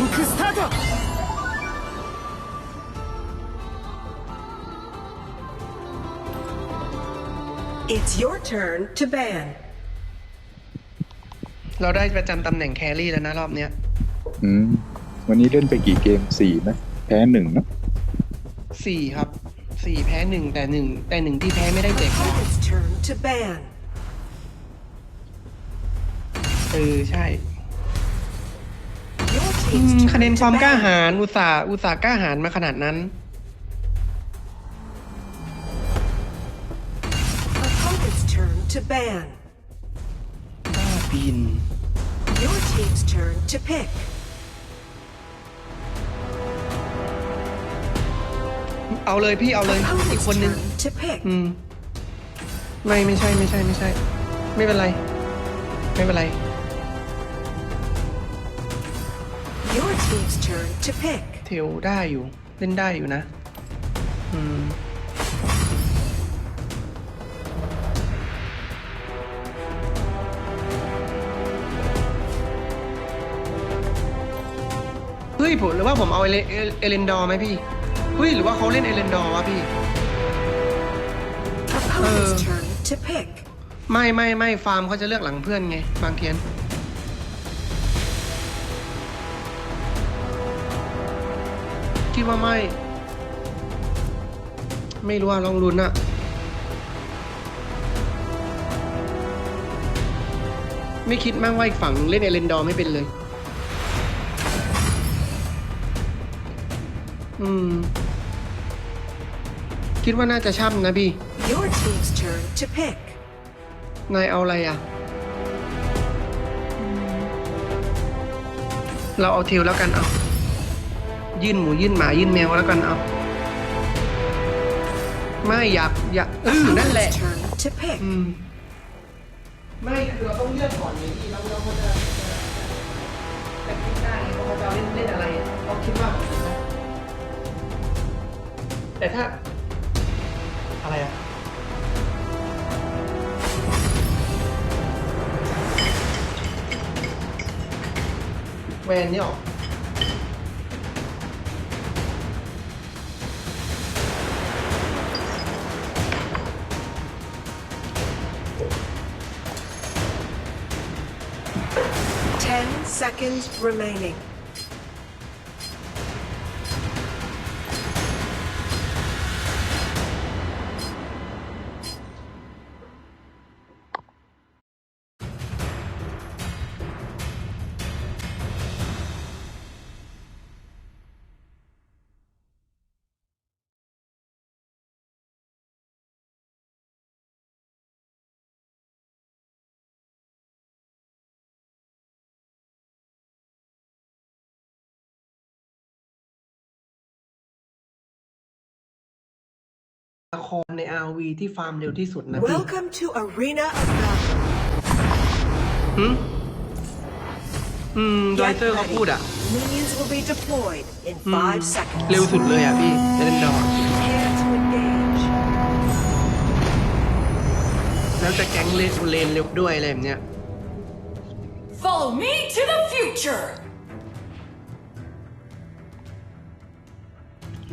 リンクスタート It's your turn to ban. เราได้ประจำตำแหน่งแครี่แล้วนะรอบเนี้ย อืม วันนี้เล่นไปกี่เกมสี่นะ แพ้หนึ่งนะ สี่ครับสี่แพ้หนึ่งแต่หนึ่งแต่หนึ่งที่แพ้ไม่ได้เด็ก Opponent's turn to ban. เออใช่ Your อื team's ม turn คะแนน to ความกล้า ban. หาญอุตสาห์อุตสาห์กล้าหาญมาขนาดนั้น Opponent's turn to ban. บ้าบิน Your team's turn to pick. เอาเลยพี่เอาเลยอีก Opponent's คนนึง turn to pick. อืม ไม่ไม่ใช่ไม่ใช่ไม่ใช่ ไม่เป็นไร ไม่เป็นไร Your team's turn to pick. เทลได้อยู่ เล่นได้อยู่นะ อืม เฮ้ยผมหรือว่าผมเอาเอเลเอเอเลนดอร์ไหมพี่ เฮ้ย หรือว่าเขาเล่นเอเลนดอร์วะพี่ Opponent's Uh. turn to pick. ไม่ไม่ไม่ฟาร์มเขาจะเลือกหลังเพื่อนไงบางเทียน คิดว่าไม่ ไม่รู้ว่าลองลุ้นอะไม่คิดมั่งว่าอีกฝั่งเล่นเอเลนดอร์ไม่เป็นเลย อืม คิดว่าน่าจะช่ำนะพี่ Your team's turn to pick. นายเอาอะไรอะ เราเอาเทลแล้วกันเอา ยื่นหมูยื่นหมายื่นแมวแล้วกันเอาไม่อยากอยากเออนั่นแหละ Opponent's turn to pick. อืมไม่คือเราต้องเลือกก่อนอย่างนี้เราเราควรจะจะคิดได้ไงว่าเขาจะเอาเล่นเล่นอะไรอะเขาคิดว่าแต่ถ้าอะไรอะแวนเนี่ยหรอ seconds remaining. ครใน RV ที่ฟาร์มเร็วที่สุดนะพี่ Welcome to Arena of Valor. หืมอืมดอย Get เตอร์เขา ready. พูดอะ Minions will be deployed in อืม five seconds. เร็วสุดเลยอะพี่เล่นดอร์ Prepare to engage. แล้วจะแก๊งเลนเลนเร็วด้วยอะไรแบบเนี้ย Follow me to the future!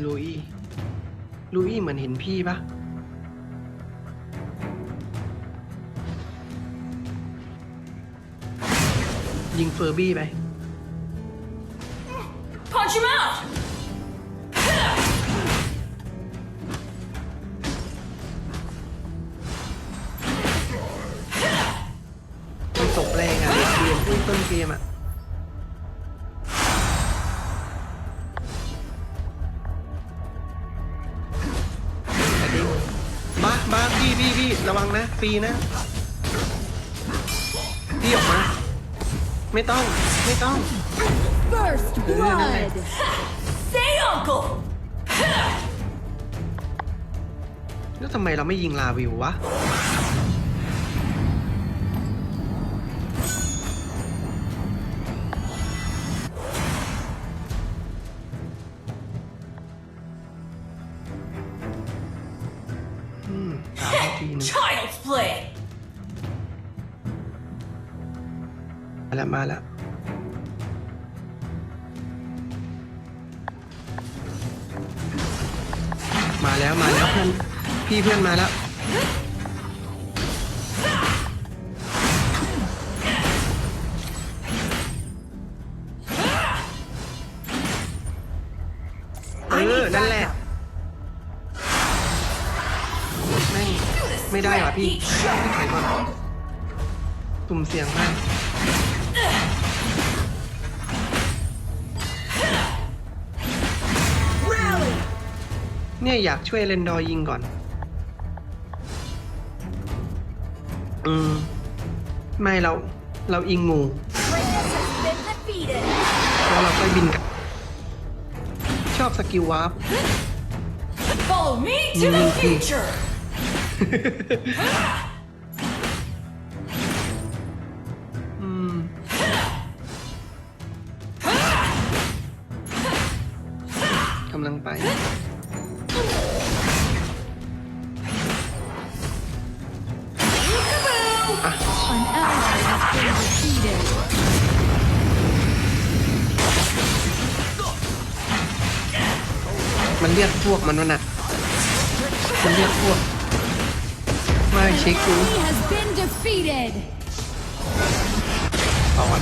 ลุย ลุยเหมือนเห็นพี่ปะยิงเฟอร์บี้ไป Punch him out! มันตกแรงอะเกมต้นต้นเกมอะ ฟรีนะพี่ออกมา ไม่ต้อง ไม่ต้อง First blood. Say uncle! แล้วทำไมเราไม่ยิงลาวิววะ ทีนึง Child's play มาและมาละมาแล้วมาแล้วเพื่อนพี่เพื่อนมาแล้ว ไม่ได้ว่ะพี่พี่ถอยก่อนตุ่มเสียงมาก Rally! เนี่ย อยากช่วยเลนดอร์ยิงก่อน อืม ไม่เรา เราอิงงู Kratos has been defeated. แล้วเราค่อยบินกลับ ชอบสกิลวาร์ป Follow me to the Mm-hmm. future. อืมกำลังไป An ally has been defeated. มันเรียกพวกมันวะน่ะมันเรียกพวก ไม่เช็คดู He has been defeated. ก่อน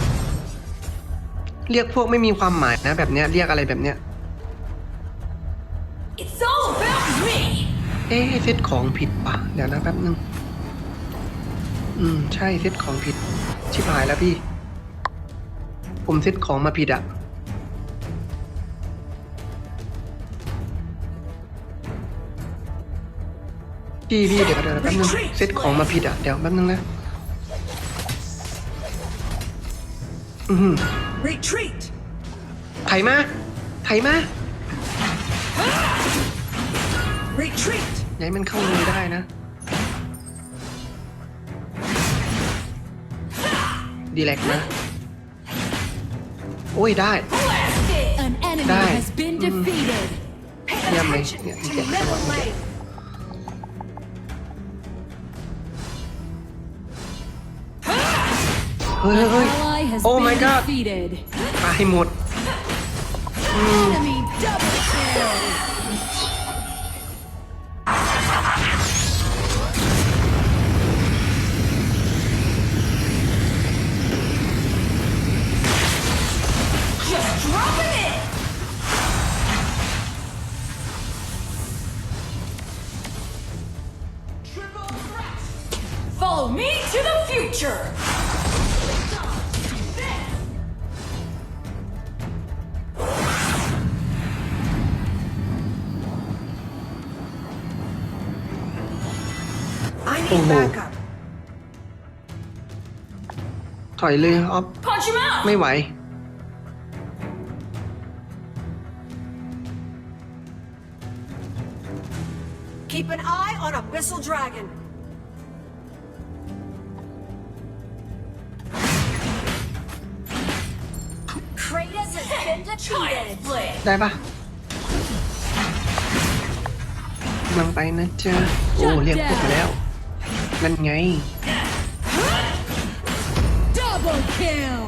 เรียกพวกไม่มีความหมายนะแบบเนี้ยเรียกอะไรแบบเนี้ย It's all about me. เอ๊ะเซตของผิดป่ะเดี๋ยวนะแป๊บนึง อืม ใช่เซตของผิด ชิบหายแล้วพี่ ผมเซตของมาผิดอะ พี่พี่เดี๋ยวเดี๋ยวแป๊บนึงเซตของมาผิดอะเดี๋ยวแป๊บนึงนะอือหือ Retreat! ไถมาไถมา Retreat! อย่าให้มันเข้ามือได้นะ ดีแลกนะ โอ้ยได้ Blast it. An enemy Die. has been defeated. Pay Yeah, mate. attention Yeah, to yeah, middle yeah. lane. ฮ้ย An เฮ้ย ally has Oh my been God. defeated. ตายหมด Enemy double kill. I need Oh. backup. ถอยเลยออฟ Punch him out. ไม่ไหว Keep an eye on Abyssal Dragon. Kratos has been defeated. Blade. ได้ปะกำลังไปนะจ๊ะโอ้เรียกพวกมาแล้ว นั่นไง Double kill.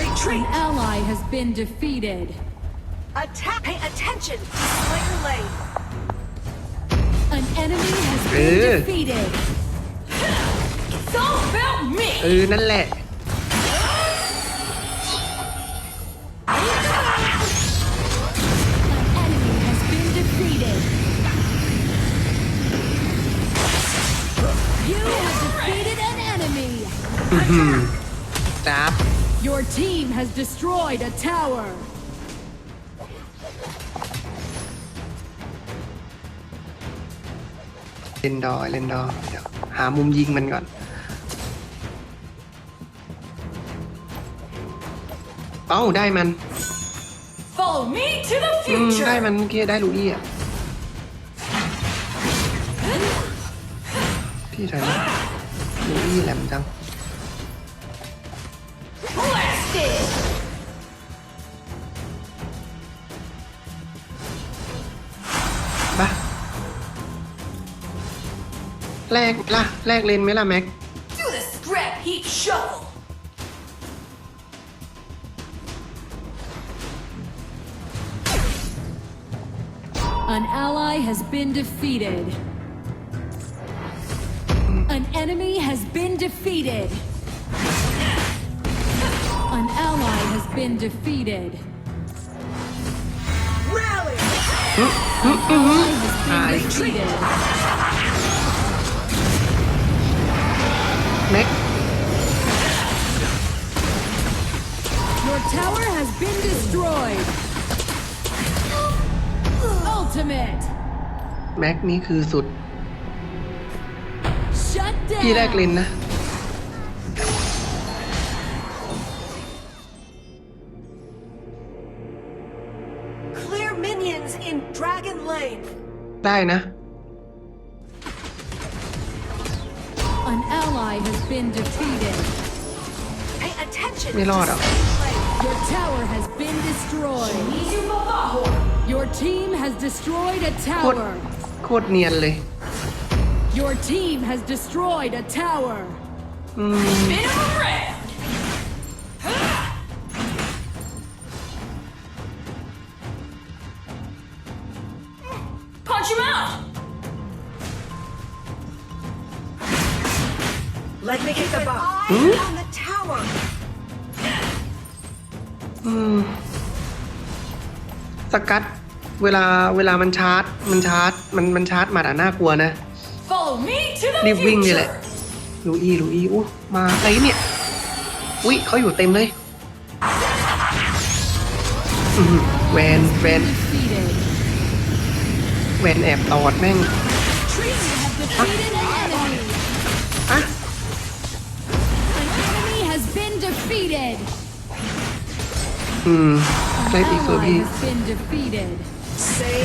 Retreat! An ally has been defeated. Attack! Pay attention to Slayer Lane. An enemy has Eh. been defeated. It's all about me. เออ นั่นแหละ จ้าบ Your team has destroyed a tower. เล่นดอร์เล่นดอร์เดี๋ยวหามุมยิงมันก่อน เอ้าได้มัน Follow me to the อืมได้ future. มันเมื่อกี้ได้ลูอี้อะพี่ใส่มาลูอี้แหลมจัง ปะแลกล่ะ แลกเลนไหมล่ะ แม็ก Do the scrap heap shuffle. An ally has been defeated. An enemy has been defeated. An ally has been defeated. Rally! Ally has been defeated. แม็ก Your tower has been destroyed. Ultimate. แม็กนี่คือสุด Shut พี่แรกเล down. นนะ ได้นะ An ally has been defeated. Pay attention. ไม่รอดอ่ะ Your tower has been destroyed. Your team has destroyed a โคตร tower. โคตรเนียนเลย Your team has destroyed a tower. Bit of a brand. Let me get the buff. on the tower. สกัดเวลาเวลามันชาร์จ มันชาร์จ มันมันชาร์จมาแต่น่ากลัวนะ Follow me to the รีบวิ่งนี่แหละ future. ลูอี้ลูอี้อู้มาอะไรเนี่ย อุ้ยเขาอยู่เต็มเลยอื้อหือแวนแวน Defeated. แวนแอบตอดแม่ง been defeated. อืมใช้อีกโซ Ally พี่ has been defeated.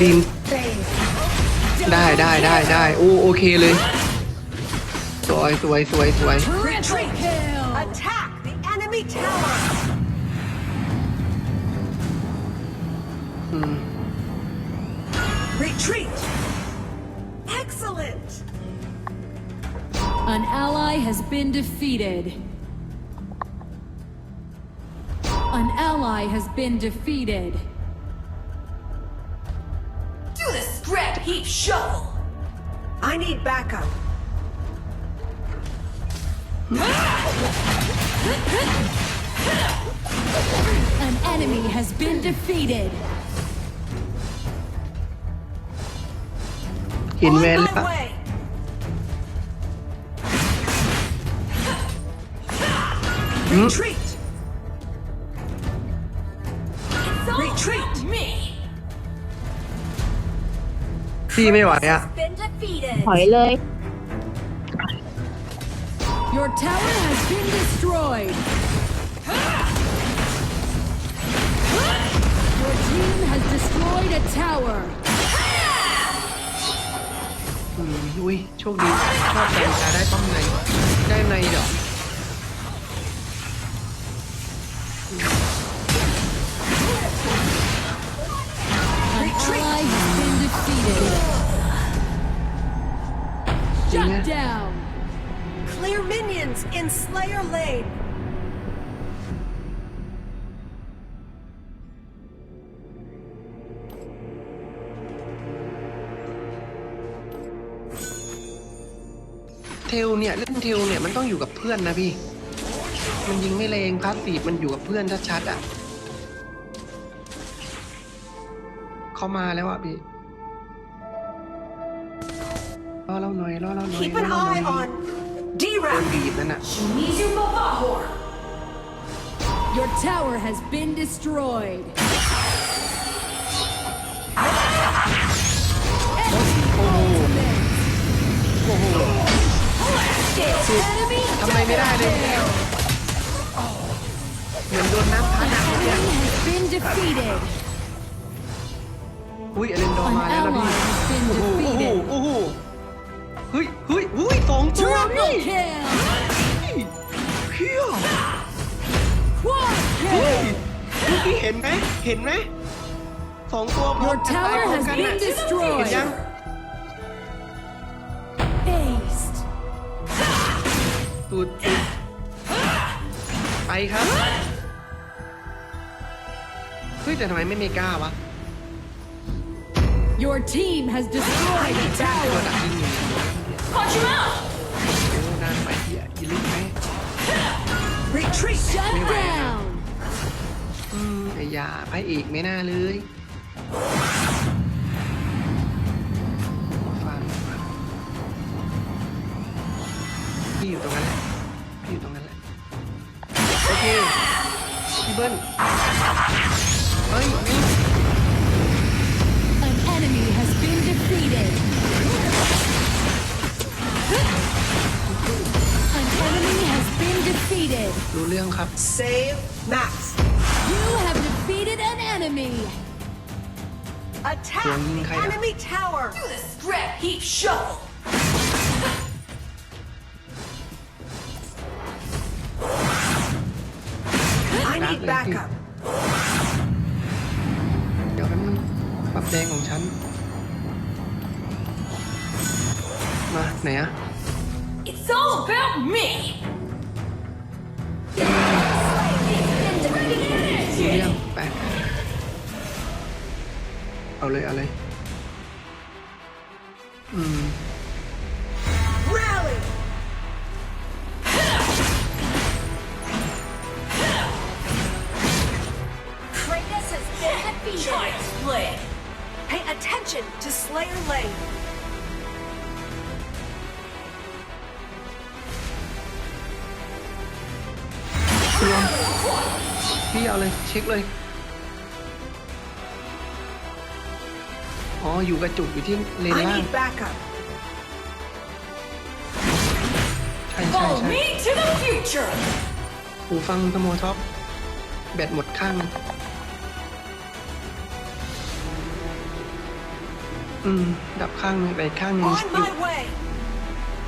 บีม Fade. ได้ได้ได้ได้โอ้โอเคเลย สวยสวยสวยสวย Triple kill. Attack the enemy tower. อืม Retreat. Excellent. An ally has been defeated. An ally has been defeated. Do the scrap heap shuffle! I need backup. An enemy has been defeated. Inmel. Retreat! พี่ไม่ไหวอะ Been defeated. ถอยเลย Your tower has been destroyed. Your team has destroyed a tower. อืมอุ้ยโชคดีชอบแต่งตาได้ป้อมในได้ในเดี๋ยว down. Clear minions in Slayer Lane. เทลเนี่ยเล่นเทลเนี่ยมันต้องอยู่กับเพื่อนนะพี่ มันยิงไม่เลงพาสซีฟมันอยู่กับเพื่อนชัดๆอะเขามาแล้วอะพี่ รอเราหน่อย รอเราหน่อย Keep รอ an เราหน่อย eye on โดน D-Rap. บีบนั่นอ่ะ Shimizu Babahor. Your tower has been destroyed. โอ้โห Enemy ทำอะไรไม่ได้เลยเนี่ยเหมือนโดนน้ำพัดน้ำเนี่ย enemy has been defeated. อุ้ยอเลนดอร์ An มาแล้วนะพี่ ally has been โอ้โห defeated. โอ้โห เฮ้ยเฮ้ยเฮ้ยสองตัว Triple พี่ kill. เฮีย Quad เฮ้ย kill. เมื่อกี้เห็นไหมเห็นไหมสองตัวพร้อ Your มกันตาย tower พร้อม has กัน been น่ะเห็น destroyed. ยัง Aced. ตูดตูดไปครับเฮ้ยแต่ทำไมไม่เมกล้าวะ Your team has destroyed a ตัว tower. ดักยิงอยู่ Punch him out! โอ้นานไปเหี้ยอีลิทไหม Retreat. Shut down. อืมไอ้ยาพระเอกไม่น่าเลยฟันฟันพี่อยู่ตรงนั้นแหละพี่อยู่ตรงนั้นแหละ โอเคพี่เบิ้ลเฮ้ยนี่ defeated. รู้เรื่องครับ Save Max. You have defeated an enemy. Attack Tuần the khai đạo. enemy tower. Do the scrap heap shuffle! I need backup. เดี๋ยวแป๊บนึงปรับแดงของฉัน มาไหนอะ It's all about me! เรื่องไปเอาเลยเอาเลย กระจุกอยู่ที่เลน I ล่าง need backup. ใช่ใช่ Follow ใช่ me to the future! หูฟังสโมท็อปแบตหมดข้างหนึ่งอืม ดับข้างหนึงไปข้างหนึง On อยู่ my way.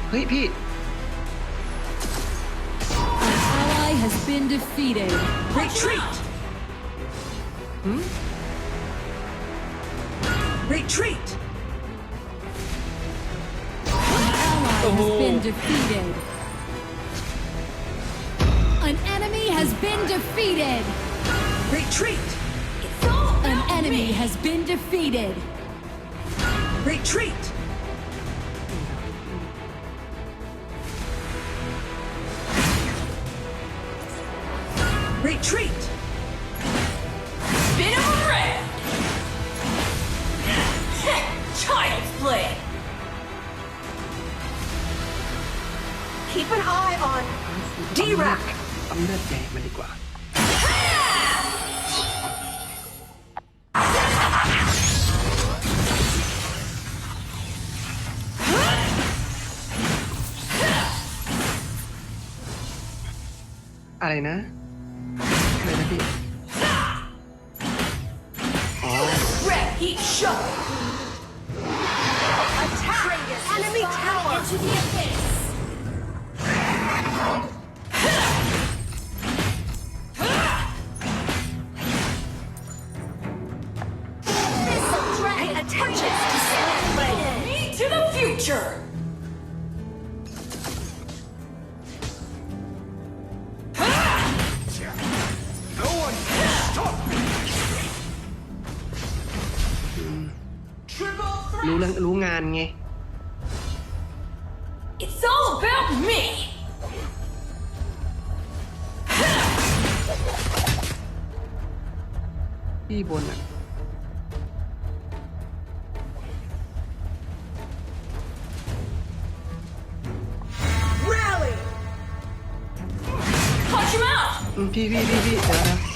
เฮ้ย พี่ An ally has been defeated. Retreat. Retreat. An ally has oh. been defeated. An enemy has been defeated. Retreat. An enemy me! has been defeated. Retreat. Retreat. นะ อะไรนะพี่ อ๋อ Scrap heap shuffle! Attack enemy tower. Into the abyss! พี่บนอะ Rally. Punch him out!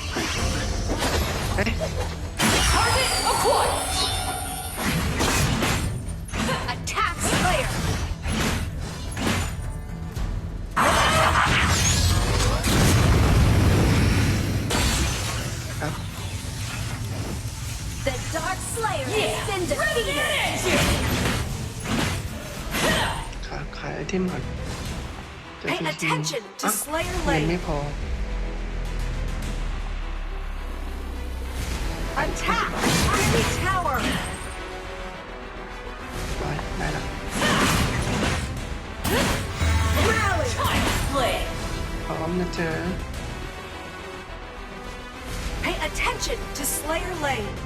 people. Attack! Enemy tower! Right, mana. Rally! Time the turn. Pay attention to Slayer Lane.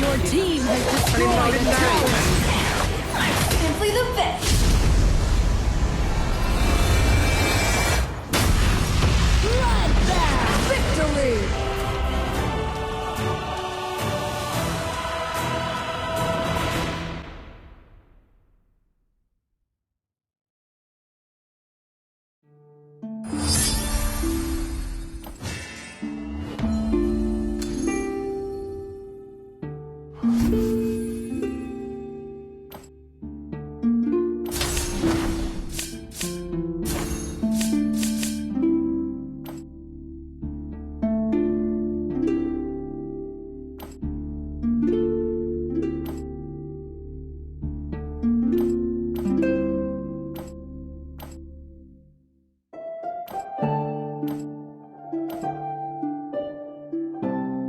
Your team has destroyed a tower! Simply the best! Bloodbath! Victory!